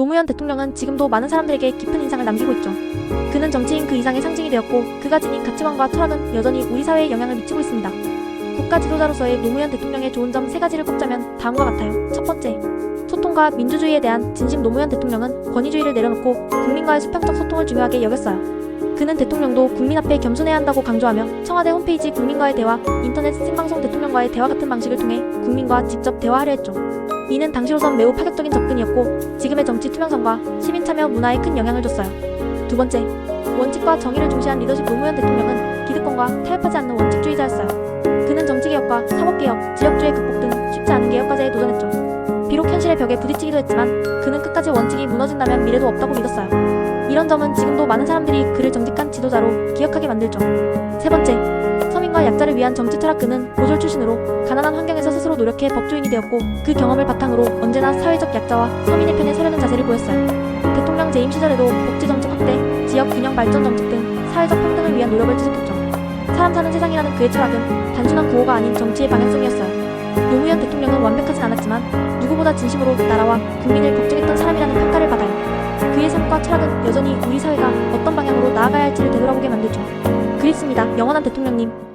노무현 대통령은 지금도 많은 사람들에게 깊은 인상을 남기고 있죠. 그는 정치인 그 이상의 상징이 되었고 그가 지닌 가치관과 철학은 여전히 우리 사회에 영향을 미치고 있습니다. 국가 지도자로서의 노무현 대통령의 좋은 점 세 가지를 꼽자면 다음과 같아요. 첫 번째, 소통과 민주주의에 대한 진심 노무현 대통령은 권위주의를 내려놓고 국민과의 수평적 소통을 중요하게 여겼어요. 그는 대통령도 국민 앞에 겸손해야 한다고 강조하며 청와대 홈페이지 국민과의 대화, 인터넷 생방송 대통령과의 대화 같은 방식을 통해 국민과 직접 대화하려 했죠. 이는 당시로선 매우 파격적인 접근이었고 지금의 정치 투명성과 시민 참여 문화에 큰 영향을 줬어요. 두 번째, 원칙과 정의를 중시한 리더십 노무현 대통령은 기득권과 타협하지 않는 원칙주의자였어요. 그는 정치개혁과 사법개혁, 지역주의 극복 등 쉽지 않은 개혁 과제에 도전했죠. 비록 현실의 벽에 부딪히기도 했지만 그는 끝까지 원칙이 무너진다면 미래도 없다고 믿었어요. 이런 점은 지금도 많은 사람들이 그를 정직한 지도자로 기억하게 만들죠. 세 번째, 서민과 약자를 위한 정치 철학 그는 고졸 출신으로 가난한 환경에서 스스로 노력해 법조인이 되었고 그 경험을 바탕으로 언제나 사회적 약자와 서민의 편에 서려는 자세를 보였어요. 대통령 재임 시절에도 복지 정책 확대, 지역 균형 발전 정책 등 사회적 평등을 위한 노력을 지속했죠. 사람 사는 세상이라는 그의 철학은 단순한 구호가 아닌 정치의 방향성이었어요. 노무현 대통령은 완벽하진 않았지만 누구보다 진심으로 나라와 국민을 걱정했던 사람이라는 평가를 철학은 여전히 우리 사회가 어떤 방향으로 나아가야 할지를 되돌아보게 만들죠. 그립습니다. 영원한 대통령님.